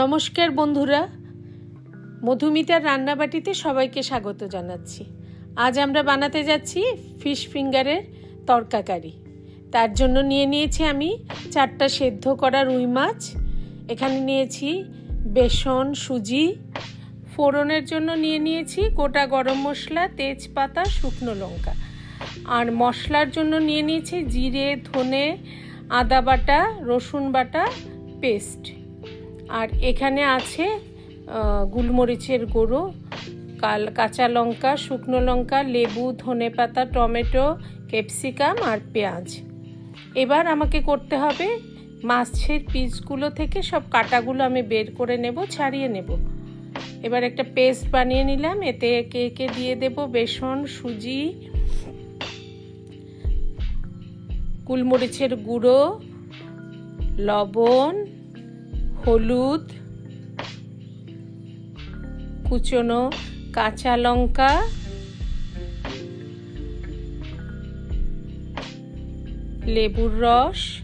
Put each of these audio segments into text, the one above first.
নমস্কার বন্ধুরা। মধুমিতার রান্নাবাটিতে সবাইকে স্বাগত জানাচ্ছি। আজ আমরা বানাতে যাচ্ছি ফিশ ফিঙ্গারের তরকাকারি। তার জন্য নিয়ে নিয়েছি আমি চারটা সেদ্ধ করা রুই মাছ। এখানে নিয়েছি বেসন, সুজি। ফোড়নের জন্য নিয়ে নিয়েছি গোটা গরম মশলা, তেজপাতা, শুকনো লঙ্কা। আর মশলার জন্য নিয়ে নিয়েছি জিরে, ধনে, আদা বাটা, রসুন বাটা, পেস্ট। আর এখানে আছে গুলমরিচের গুঁড়ো, কাল, কাঁচা লঙ্কা, শুকনো লঙ্কা, লেবু, ধনে পাতা, টমেটো, ক্যাপসিকাম আর পেঁয়াজ। এবার আমাকে করতে হবে মাছের পিসগুলো থেকে সব কাটাগুলো আমি বের করে নেব, ছাড়িয়ে নেব। এবার একটা পেস্ট বানিয়ে নিলাম, এতে একে একে দিয়ে দেব বেসন, সুজি, গুলমরিচের গুঁড়ো, লবণ হলুদ, কুচনো কাঁচা লঙ্কা, লেবুর রস,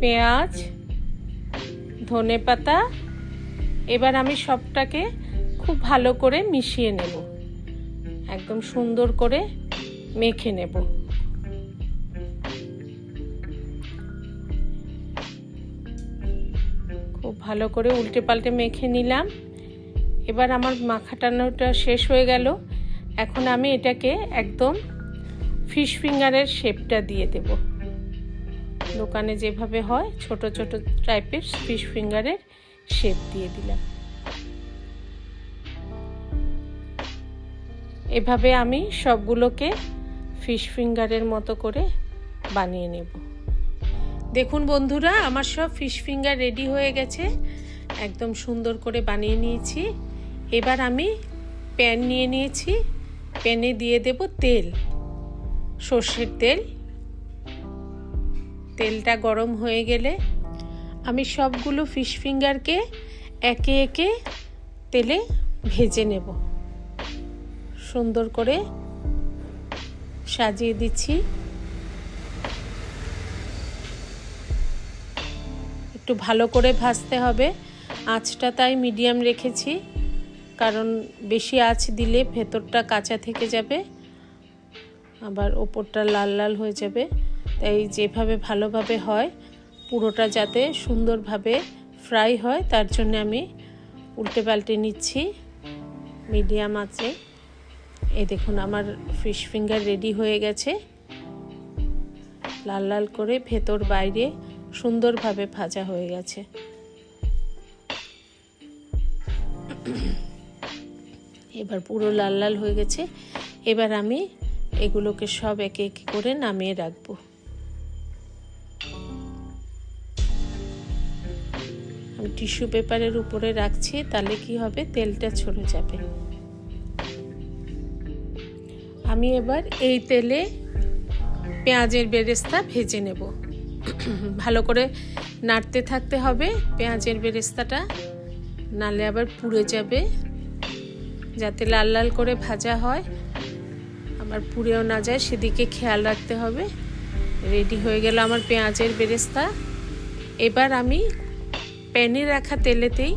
পেঁয়াজ, ধনে পাতা। এবার আমি সবটাকে খুব ভালো করে মিশিয়ে নেব। একদম সুন্দর করে মেখে নেব। খুব ভালো করে উল্টে পাল্টে মেখে নিলাম। এবার আমার মাখাটানোটা শেষ হয়ে গেল। এখন আমি এটাকে একদম ফিশ ফিঙ্গারের শেপটা দিয়ে দেব। দোকানে যেভাবে হয় ছোট ছোট টাইপের ফিশ ফিঙ্গারের শেপ দিয়ে দিলাম। এভাবে আমি সবগুলোকে ফিশ ফিঙ্গারের মতো করে বানিয়ে নেব। দেখুন বন্ধুরা, আমার সব ফিশ ফিঙ্গার রেডি হয়ে গেছে। একদম সুন্দর করে বানিয়ে নিয়েছি। এবার আমি প্যান নিয়ে নিয়েছি। প্যানে দিয়ে দেব তেল, সর্ষের তেল। তেলটা গরম হয়ে গেলে আমি সবগুলো ফিশ ফিঙ্গারকে একে একে তেলে ভেজে নেব। সুন্দর করে সাজিয়ে দিচ্ছি। একটু ভালো করে ভাজতে হবে। আঁচটা তাই মিডিয়াম রেখেছি, কারণ বেশি আঁচ দিলে ভেতরটা কাঁচা থেকে যাবে, আবার ওপরটা লাল লাল হয়ে যাবে। তাই যেভাবে ভালোভাবে হয়, পুরোটা যাতে সুন্দরভাবে ফ্রাই হয়, তার জন্য আমি উল্টে পাল্টে নিচ্ছি মিডিয়াম আছে এই দেখুন, আমার ফিশ ফিঙ্গার রেডি হয়ে গেছে। লাল লাল করে ভেতর বাইরে সুন্দরভাবে ভাজা হয়ে গেছে। এবার পুরো লাল লাল হয়ে গেছে। এবার আমি এগুলোকে সব একে একে করে নামিয়ে রাখব। আমি টিস্যু পেপারের উপরে রাখছি, তাহলে কি হবে? তেলটা ছড়ে যাবে। আমি এবার এই তেলে পেঁয়াজের বেরেস্তা ভেজে নেব। ভালো করে নাড়তে থাকতে হবে, পেঁয়াজের বেরেস্তাটা নালে আবার পুড়ে যাবে, যাতে লাল লাল করে ভাজা হয়। আবার পুড়েও না যায়, সেদিকে খেয়াল রাখতে হবে। রেডি হয়ে গেল আমার পেঁয়াজের বেরেস্তা। এবার আমি প্যানে রাখা তেলেতেই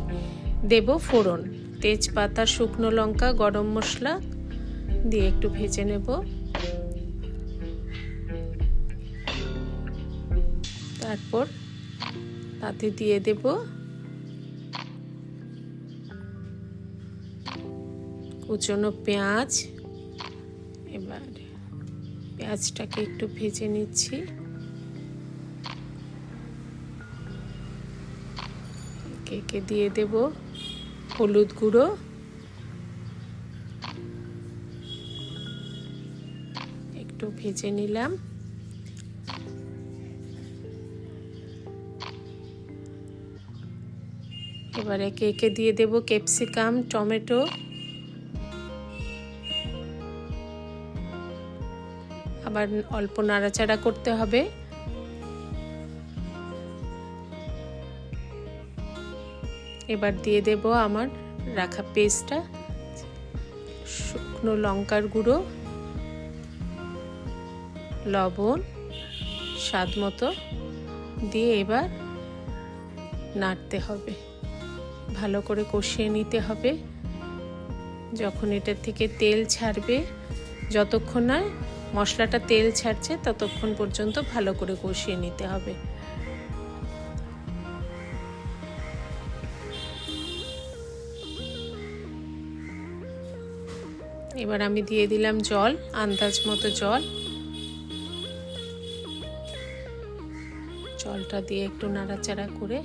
দেব ফোড়ন। তেজপাতা, শুকনো লঙ্কা, গরম মশলা দিয়ে একটু ভেজে নেব। তারপর তাতে দিয়ে দেব কুচনো পেঁয়াজ। এবার পেঁয়াজটাকে একটু ভেজে নিচ্ছি। কেকে দিয়ে দেব হলুদ গুঁড়ো। একটু ভেজে নিলাম। এবার একে দিয়ে দেব? Capsicum, tomato. আবার অল্প নাড়াচাড়া করতে হবে। এবার দিয়ে দেব আমার রাখা পেস্টটা, শুকনো লঙ্কার গুঁড়ো, লবণ, স্বাদ মতো দিয়ে এবার নাড়তে হবে। ভালো করে কষিয়ে নিতে হবে। যখন এটার থেকে তেল ছাড়বে, যতক্ষণ না মশলাটা তেল ছাড়ছে, ততক্ষণ পর্যন্ত ভালো করে কষিয়ে নিতে হবে। এবার আমি দিয়ে দিলাম জল, আন্দাজ মতো জল। জলটা দিয়ে একটু নাড়াচাড়া করে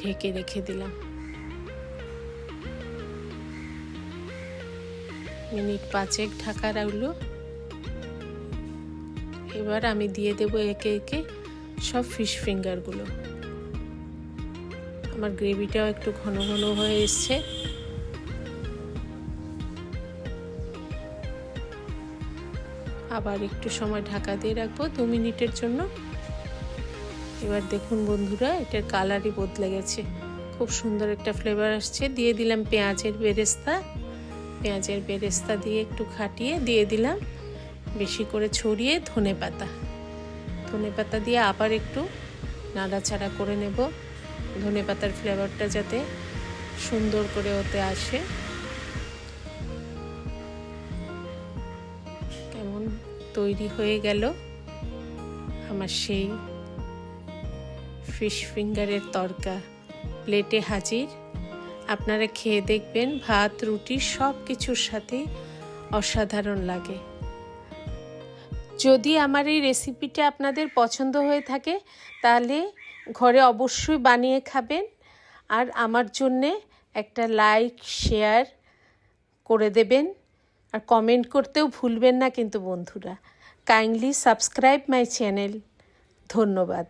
ঢেকে রেখে দিলাম। মিনিট পাঁচেক ঢাকা রাখল। এবার আমি দিয়ে দেব একে একে সব ফিশ ফিঙ্গারগুলো আমার গ্রেভিটাও একটু ঘন ঘন হয়ে এসছে। আবার একটু সময় ঢাকা দিয়ে রাখব দু মিনিটের জন্য। এবার দেখুন বন্ধুরা, এটার কালারই বদলে গেছে। খুব সুন্দর একটা ফ্লেভার আসছে। দিয়ে দিলাম পেঁয়াজের বেরেস্তা। পেঁয়াজের বেরেস্তা দিয়ে একটু খাটিয়ে দিয়ে দিলাম। বেশি করে ছড়িয়ে ধনে পাতা। ধনে পাতা দিয়ে আবার একটু নাড়াচাড়া করে নেব। ধনে পাতার ফ্লেভারটা যাতে সুন্দর করে ওতে আসে। কেমন তৈরি হয়ে গেল আমার সেই ফিশ ফিঙ্গারের তরকা। প্লেটে হাজির। আপনারা খেয়ে দেখবেন ভাত, রুটি সব কিছুর সাথেই অসাধারণ লাগে। যদি আমার এই রেসিপিটা আপনাদের পছন্দ হয়ে থাকে, তাহলে ঘরে অবশ্যই বানিয়ে খাবেন। আর আমার জন্যে একটা লাইক শেয়ার করে দেবেন। আর কমেন্ট করতেও ভুলবেন না কিন্তু বন্ধুরা। কাইন্ডলি সাবস্ক্রাইব মাই চ্যানেল ধন্যবাদ।